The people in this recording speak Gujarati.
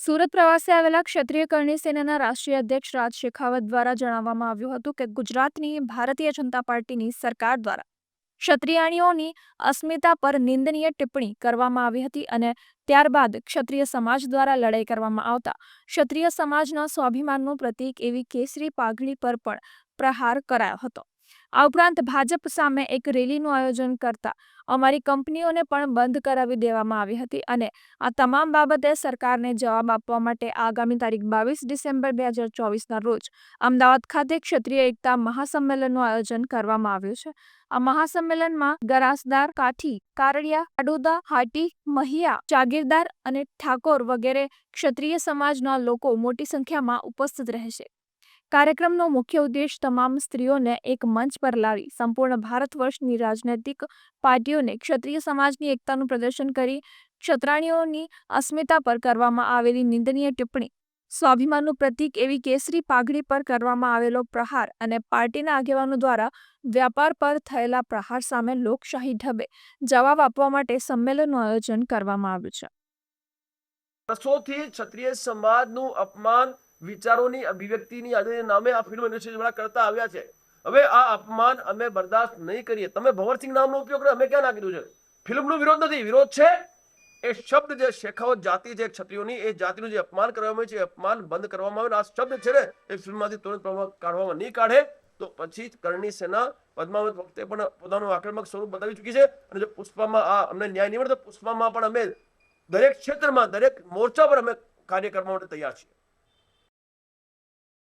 સુરત પ્રવાસે આવેલા ક્ષત્રિય કરણી સેનાના રાષ્ટ્રીય અધ્યક્ષ રાજ શેખાવત દ્વારા જણાવવામાં આવ્યું હતું કે ગુજરાતની ભારતીય જનતા પાર્ટીની સરકાર દ્વારા ક્ષત્રિયાણીઓની અસ્મિતા પર નિંદનીય ટિપ્પણી કરવામાં આવી હતી અને ત્યારબાદ ક્ષત્રિય સમાજ દ્વારા લડાઈ કરવામાં આવતા ક્ષત્રિય સમાજના સ્વાભિમાનનું પ્રતીક એવી કેસરી પાઘડી પર પણ પ્રહાર કરાયો હતો. આ ઉપરાંત ભાજપ સામે એક રેલીનું આયોજન કરતા અમારી કંપનીઓને પણ બંધ કરાવી દેવામાં આવી હતી અને આ તમામ બાબતે સરકારને જવાબ આપવા માટે આગામી તારીખ બાવીસ ડિસેમ્બર બે હજાર ચોવીસના રોજ અમદાવાદ ખાતે ક્ષત્રિય એકતા મહાસંમેલનનું આયોજન કરવામાં આવ્યું છે. આ મહાસંમેલનમાં ગરાસદાર કાઠી, કારડિયા અડોદા હાટી, મહિયા, જાગીરદાર અને ઠાકોર વગેરે ક્ષત્રિય સમાજના લોકો મોટી સંખ્યામાં ઉપસ્થિત રહેશે. કાર્યક્રમનો મુખ્ય ઉદ્દેશ તમામ સ્ત્રીઓને એક મંચ પર લાવી, સંપૂર્ણ ભારત વર્ષની રાજનૈતિક પાર્ટીઓને ક્ષત્રિય સમાજની એકતાનું પ્રદર્શન કરી, ક્ષત્રાણીઓની અસ્મિતા પર કરવામાં આવેલી નિંદનીય ટિપ્પણી, સ્વાભિમાનનું પ્રતીક એવી કેસરી પાઘડી પર કરવામાં આવેલો પ્રહાર અને પાર્ટીના આગેવાનો દ્વારા વ્યાપાર પર થયેલા પ્રહાર સામે લોકશાહી ઢબે જવાબ આપવા માટે સંમેલનનું આયોજન કરવામાં આવ્યું છે. વર્ષોથી ક્ષત્રિય સમાજનું અપમાન વિચારોની, અભિવ્યક્તિની આજે નામે આ ફિલ્મ ઇન્ડસ્ટ્રી કરતા આવ્યા છે. હવે આ અપમાન અમે બરદાસ્ત નહીં કરીએ. તમે ભવરસિંહ નામનો ઉપયોગ કરો, અમે ક્યાં ના કીધું છે? ફિલ્મનો વિરોધ નથી, વિરોધ છે? એ શબ્દ જે શેખાવત જાતિ છે, ક્ષત્રિયોની, એ જાતિનું જે અપમાન કરવામાં આવે છે અપમાન બંધ કરવામાં આવે. આ શબ્દ છે ને, એ ફિલ્મમાંથી તુરંત પ્રભાવ કાઢવામાં નહીં કાઢે. તો પછી કરણી સેના પદ્માવત વખતે પણ પોતાનું આક્રમક સ્વરૂપ બતાવી ચૂકી છે. અને જો પુષ્પામાં આ અમને ન્યાય નહીં મળે, તો પુષ્પામાં પણ અમે દરેક ક્ષેત્રમાં, દરેક મોરચા પર અમે કાર્ય કરવા માટે તૈયાર છીએ.